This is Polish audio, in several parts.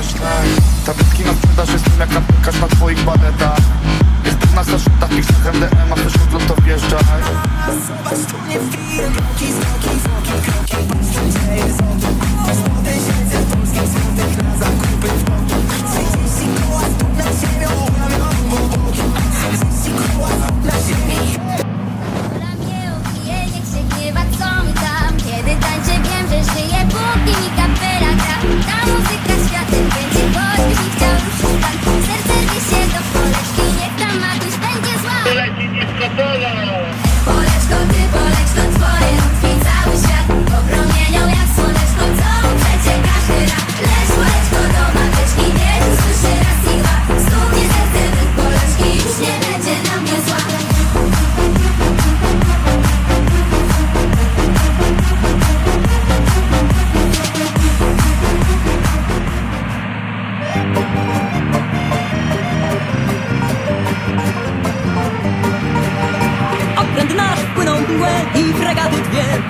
Taśle Tabletki na sprzedaż jestem jak aptekarz na twoich baletach Jestem na zaszczytach, piksach MDM, a odlot to wjeżdżaj Dla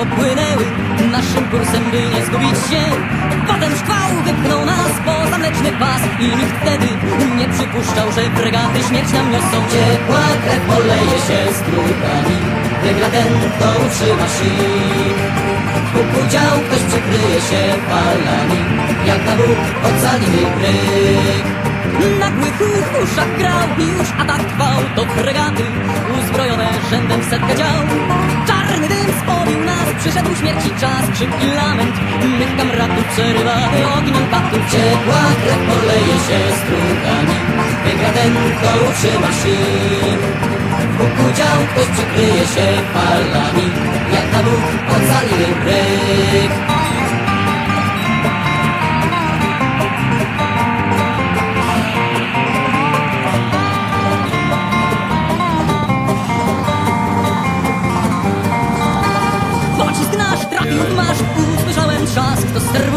popłynęły. Naszym kursem, by nie zgubić się. Potem szkwał wypchnął nas poza mleczny pas. I nikt wtedy nie przypuszczał, że fregaty śmierć nam niosą. Ciepła krew poleje się strugami Wygra ten, kto utrzyma szyb Kuku dział, ktoś przykryje się falami. Jak na Bóg ocalimy bryk Nagły huk w uszach grał i już atak trwał. To fregaty uzbrojone rzędem w setkę dział. Czarny dym spowił przyszedł śmierci czas Krzyk i lament mych kamratów przerywany ogniem patów Ciepła krew poleje się strugami Wygra ten, kto utrzyma szyb Kuku dział, ktoś przykryje się falami Jak na Bóg ocalimy bryk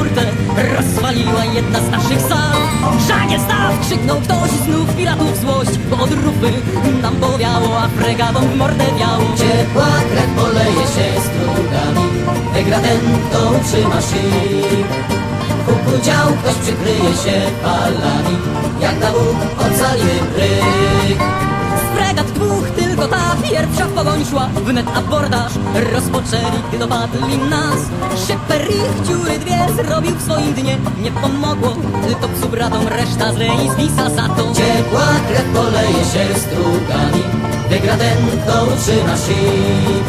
Sterburtę rozwaliła jedna z naszych sal. Żagiel staw! krzyknął ktoś znów piratów złość. Bo od rufy nam powiało, a fregatą w mordę wiało. Ciepła krew poleje się strugami kto utrzyma szyb Kuku dział, ktoś przykryje się falami Jak na Bóg ocalimy bryk fregat dwóch, tylko ta pierwsza w pogoń szła Wnet abordaż. Rozpoczęli, gdy dopadli nas Szyper ich dziury dwie zrobił w swoim dnie. Nie pomogło, to psu bratom reszta z i zwisa za to. Ciepła krew poleje się strugami Wygra ten, kto utrzyma szyb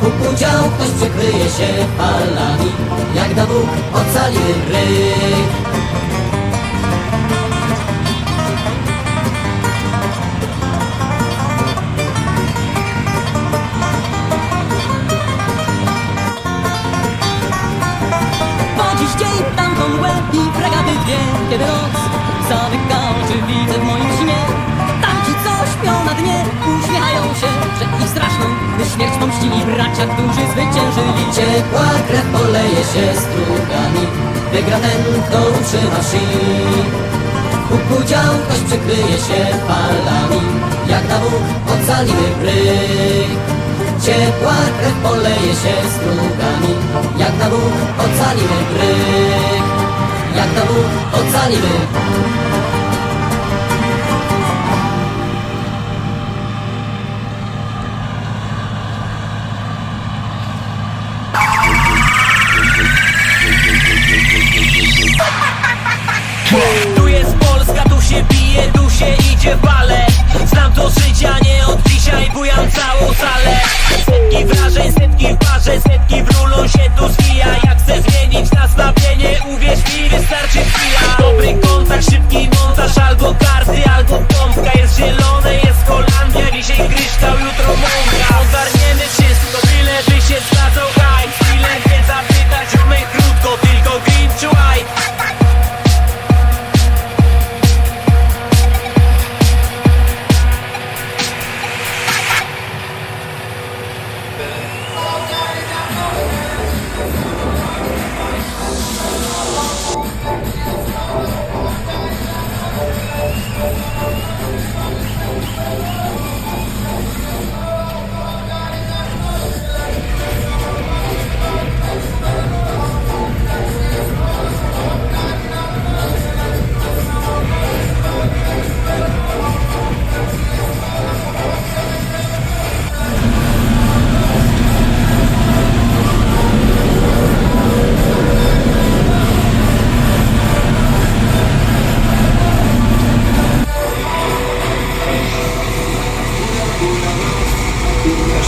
Kuku dział, ktoś przykryje się falami Jak na Bóg ocalimy bryk Kiedy noc zamyka oczy widzę w moim śnie? Tamci co śpią na dnie uśmiechają się Przed ich straszną śmierć pomścili bracia, którzy zwyciężyli. Ciepła krew poleje się strugami Wygra ten, kto utrzyma szyb Kuku dział, ktoś przykryje się falami Jak na Bóg ocalimy bryk. Ciepła krew poleje się strugami Jak na Bóg ocalimy bryk Jak na Bóg ocalimy. Tu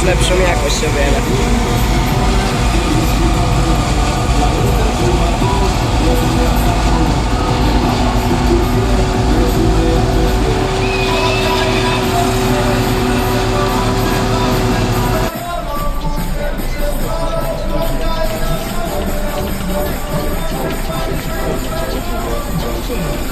mieć lepszą jakość o wiele. Thank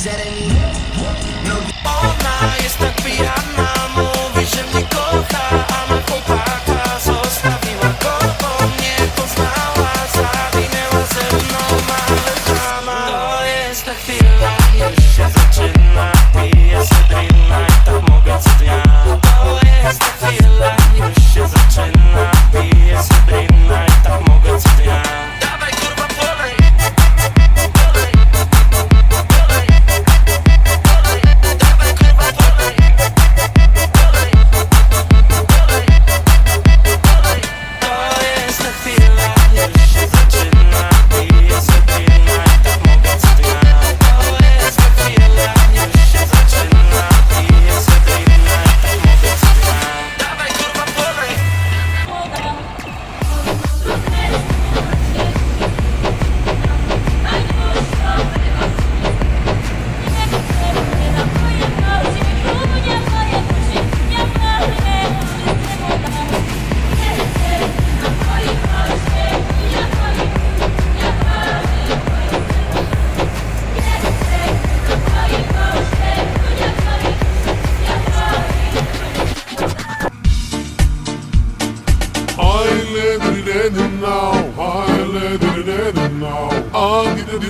Is that any?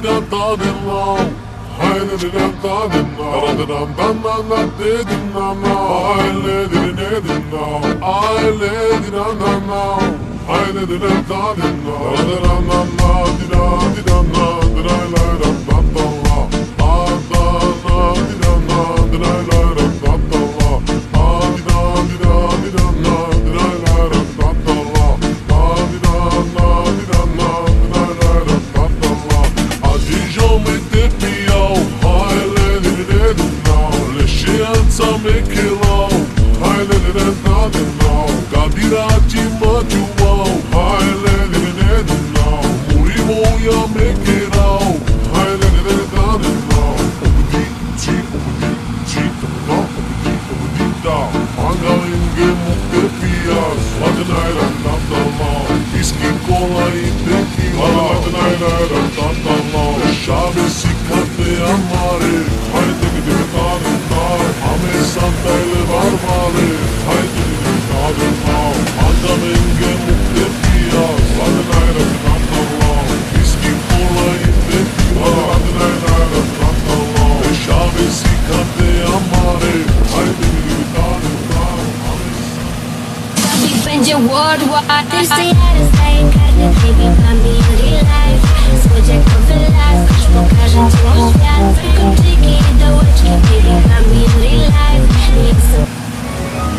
dilata Haydi dilata dillam Daradıram dandan dedim nana Aile dirine dinlam Aile dinan Haydi dilata dillam Daradıram nana dira dinanna Diraylayram dandalla Adana diranna Diraylayram dandalla Adina dira jak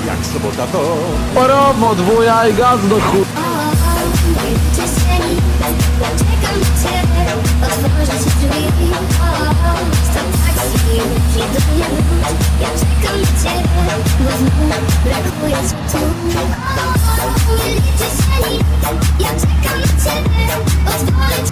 Jak, sobota to Porowo, dwuja i gaz do chuj Czekam Я чекаю тебе, ось